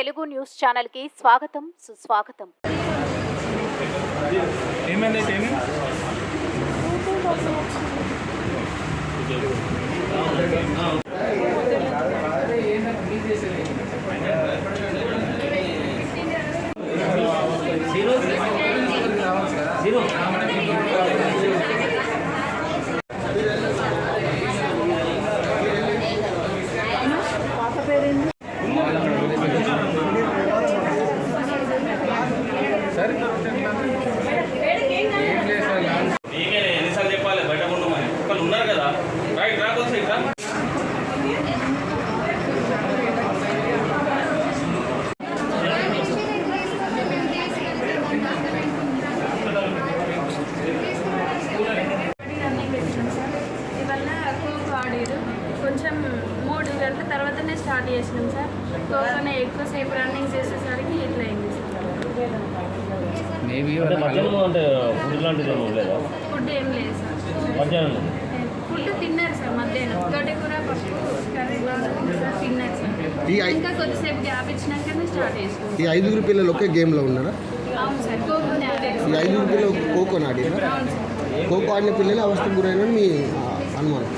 Telugu news ఛానల్కి స్వాగతం సుస్వాగతం. ఏమైంది ఏమి సార్ నీకే ఎన్నిసార్లు చెప్పాలి బయట ఉండమని ఒకళ్ళు ఉన్నారు కదా రైట్ రా కొంచెం ఇట్లా రన్నింగ్ పెట్టినాం సార్ ఇవల్ల ఖోఖో ఆడారు కొంచెం మూడు గంటల తర్వాతనే స్టార్ట్ చేసినాం సార్. ఖోఖోనే ఎక్కువసేపు రన్నింగ్ చేసేసరికి ఇట్లా అయింది సార్. మేబీ అంటే మధ్యాహ్నం అంటే ఫుడ్ లాంటిది ఏమి లేదా? ఫుడ్ ఏం లేదు సార్. మధ్యాహ్నం. ఫుడ్ తిన్నారు సార్ మధ్యాహ్నం. తోటకూర పప్పు కర్రీ బాగా ఉంది సార్ తిన్నారు ఈ సార్ ఐ- ఇంకా కొద్దిసేపు గ్యాప్ ఇచ్చినాకనే స్టార్ట్ చేసినాం ఈ ఐదుగురు పిల్లలు ఒకే గేమ్లో ఉన్నారా? అవును సార్ ఈ ఐదుగురు పిల్లలు ఖోఖో ఆడినా అవును సార్. ఖోఖో ఆడిన పిల్లలు అవస్థకు గురైన మీ అనుమానం.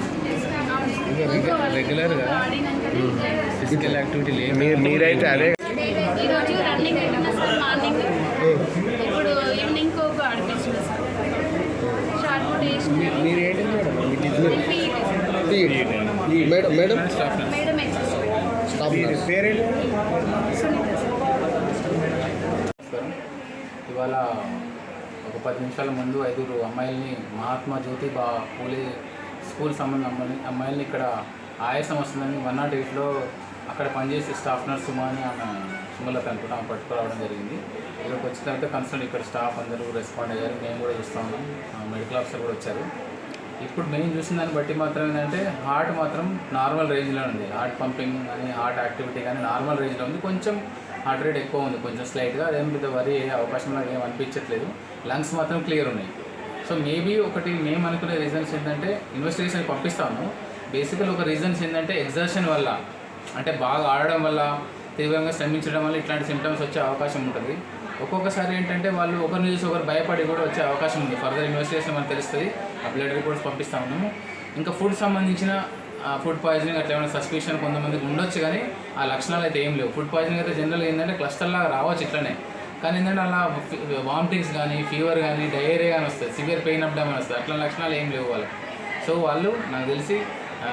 అవును సార్ ఖోఖో వాళ్ళు రెగ్యులర్గా ఆడినాకనే ఇట్లా అయింది సార్. ఫిజికల్ యాక్టివిటీ లేదు మీరైతే అదే ఈరోజు రన్నింగ్ పెట్టిన సార్ మార్నింగ్ ఇప్పుడు ఈవినింగ్ ఖోఖో ఆడిపించిన సార్ షార్ట్ పుట్ వేసిన మీరేంటి మేడం ఈ madam madam staff madam exercise staff nurse పేరేంటి సునీత సార్ నమస్కారం. ఇవాళ ఒక పది నిమిషాల ముందు ఐదుగురు అమ్మాయిల్ని మహాత్మా జ్యోతిబా పూలే స్కూల్ సంబంధం అమ్మాయిని అమ్మాయిల్ని ఇక్కడ ఆయాసం వస్తుందని వన్ నాట్ ఎయిట్లో అక్కడ పనిచేసే స్టాఫ్ నర్స్ సుమా అని ఆమె సుమలత అనుకుంటా ఆమె పట్టుకురావడం జరిగింది. ఇక్కడికి వచ్చిన తర్వాత కన్సల్ట్ ఇక్కడ స్టాఫ్ అందరూ రెస్పాండ్ అయ్యారు. మేము కూడా చూస్తా ఉన్నాం. మెడికల్ ఆఫీసర్ కూడా వచ్చారు. ఇప్పుడు మేము చూసిన దాన్ని బట్టి మాత్రం ఏంటంటే హార్ట్ మాత్రం నార్మల్ రేంజ్లో ఉంది. హార్ట్ పంపింగ్ కానీ హార్ట్ యాక్టివిటీ కానీ నార్మల్ రేంజ్లో ఉంది. కొంచెం హార్ట్ రేట్ ఎక్కువ ఉంది. కొంచెం స్లైట్గా అదేం పెద్ద వరి అయ్యే అవకాశం నాకు ఏం అనిపించట్లేదు. లంగ్స్ మాత్రం క్లియర్ ఉన్నాయి. సో మేబీ ఒకటి మేము అనుకునే రీజన్స్ ఏంటంటే ఇన్వెస్టిగేషన్ పంపిస్తాము. బేసికల్ ఒక రీజన్స్ ఏంటంటే ఎగ్జర్షన్ వల్ల అంటే బాగా ఆడడం వల్ల తీవ్రంగా శ్రమించడం వల్ల ఇట్లాంటి సిమ్టమ్స్ వచ్చే అవకాశం ఉంటుంది. ఒక్కొక్కసారి ఏంటంటే వాళ్ళు ఒకరిని చూసి ఒకరు భయపడి కూడా వచ్చే అవకాశం ఉంది. ఫర్దర్ ఇన్వెస్టిగేషన్ మనకు తెలుస్తుంది. ఆ బ్లడ్ రిపోర్ట్స్ పంపిస్తా ఉన్నాము ఇంకా ఫుడ్ సంబంధించిన ఫుడ్ పాయిజనింగ్ అట్లా ఏమైనా సస్పెషన్ కొంతమందికి ఉండొచ్చు కానీ ఆ లక్షణాలు అయితే ఏం లేవు. ఫుడ్ పాయిజనింగ్ అయితే జనరల్గా ఏంటంటే క్లస్టర్లాగా రావచ్చు ఇట్లనే. కానీ ఏంటంటే అలా వామిటింగ్స్ కానీ ఫీవర్ కానీ డయేరియా కానీ వస్తుంది సివియర్ పెయిన్ అప్డమని వస్తుంది అట్లా లక్షణాలు ఏం లేవు వాళ్ళకి. సో వాళ్ళు నాకు తెలిసి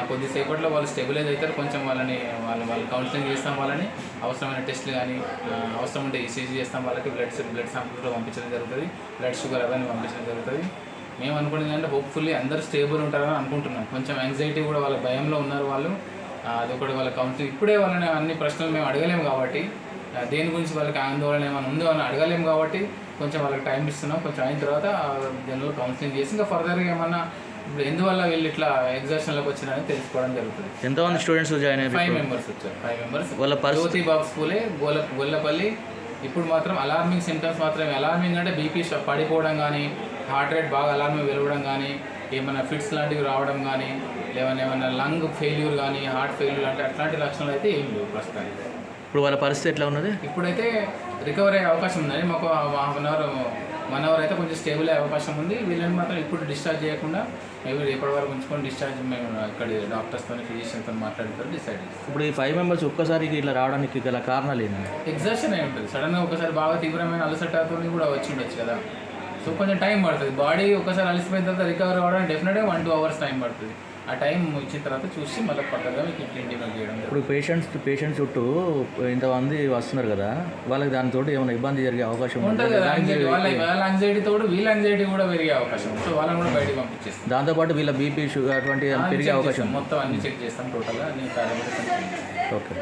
కొద్దిసేపట్లో వాళ్ళు స్టెబిలైజ్ అవుతారు. కొంచెం వాళ్ళని వాళ్ళు వాళ్ళు కౌన్సిలింగ్ చేస్తాం వాళ్ళని. అవసరమైన టెస్ట్లు కానీ అవసరం ఉంటే ఈసీజీ చేస్తాం వాళ్ళకి. బ్లడ్ బ్లడ్ శాంపుల్ పంపించడం జరుగుతుంది. బ్లడ్ షుగర్ అవన్నీ పంపించడం జరుగుతుంది. మేము అనుకునేది అంటే హోప్ఫుల్లీ అందరూ స్టేబుల్ ఉంటారని అనుకుంటున్నాం. కొంచెం యాంగ్జైటీ కూడా వాళ్ళ భయంలో ఉన్నారు వాళ్ళు. అదొకటి వాళ్ళ కౌన్సిలింగ్. ఇప్పుడే వాళ్ళని అన్ని ప్రశ్నలు మేము అడగలేము కాబట్టి దేని గురించి వాళ్ళకి ఆందోళన ఏమైనా ఉందో అని అడగలేము కాబట్టి కొంచెం వాళ్ళకి టైం ఇస్తున్నాం. కొంచెం అయిన తర్వాత జనరల్ కౌన్సిలింగ్ చేసి ఇంకా ఫర్దర్గా ఏమన్నా ఇప్పుడు ఎందువల్ల వీళ్ళు ఇట్లా ఎగ్జాషన్లోకి వచ్చినారని తెలుసుకోవడం జరుగుతుంది. ఎంతమంది స్టూడెంట్స్ జాయిన్ ఫైవ్ అయ్యారు మెంబర్స్ వచ్చారు. ఫైవ్ మెంబర్స్ వాళ్ళ జ్యోతి బాబు స్కూలే గోల గొల్లపల్లి. ఇప్పుడు మాత్రం అలార్మింగ్ సిమ్టమ్స్ మాత్రమే అలార్మింగ్ అంటే బీపీ పడిపోవడం కానీ హార్ట్ రేట్ బాగా అలార్మింగ్ వెలవడం కానీ ఏమైనా ఫిట్స్ లాంటివి రావడం కానీ లేవన్నా ఏమైనా లంగ్ ఫెయిల్యూర్ కానీ హార్ట్ ఫెయిల్యూర్ అంటే అట్లాంటి లక్షణాలు అయితే ఏం లేవు ప్రస్తుతానికి. ఇప్పుడు వాళ్ళ పరిస్థితి ఎట్లా ఉన్నది? ఇప్పుడైతే రికవర్ అయ్యే అవకాశం ఉందని మాకు half an hour one hour అయితే కొంచెం స్టేబుల్ అయ్యే అవకాశం ఉంది. వీళ్ళని మాత్రం ఇప్పుడు డిశ్చార్జ్ చేయకుండా మేబీ రేపటి వరకు ఉంచుకొని డిశ్చార్జ్ మేము ఇక్కడ డాక్టర్స్తో ఫిజిషియన్తో మాట్లాడుతారు డిసైడ్ చేస్తాం. ఇప్పుడు ఈ ఫైవ్ మెంబర్స్ ఒక్కసారి ఇట్లా రావడానికి గల కారణాలు ఏంటి? ఎగ్జాషన్ అయి ఉంటుంది. సడన్గా ఒకసారి బాగా తీవ్రమైన అలసటతో కూడా వచ్చి ఉండొచ్చు కదా. సో కొంచెం టైం పడుతుంది. బాడీ ఒకసారి అలసిపోయిన తర్వాత రికవర్ అవ్వడానికి డెఫినెట్గా వన్ టూ అవర్స్ టైం పడుతుంది. ఆ టైం ఇచ్చిన తర్వాత చూసి మళ్ళీ పక్కగా మీకు ఇంటిమేట్ చేయడం. ఇప్పుడు పేషెంట్స్ పేషెంట్స్ చుట్టూ ఇంతమంది వస్తున్నారు కదా వాళ్ళకి దానితో ఏమైనా ఇబ్బంది జరిగే అవకాశం ఉంటుంది anxiety. వాళ్ళ వాళ్ళ anxiety తోడు వీళ్ళ anxiety కూడా పెరిగే అవకాశం ఉంది. సో వాళ్ళని కూడా బయటికి పంపించేస్తాం దాంతోపాటు వీళ్ళ బీపీ షుగర్ అటువంటి పెరిగే అవకాశం. మొత్తం అన్ని చెక్ చేస్తాం టోటల్గా అన్ని parameters okay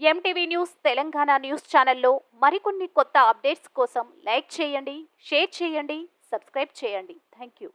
MTV news Telangana news ఛానల్లో మరికొన్ని కొత్త అప్డేట్స్ కోసం లైక్ చేయండి షేర్ చేయండి సబ్స్క్రైబ్ చేయండి థ్యాంక్ యూ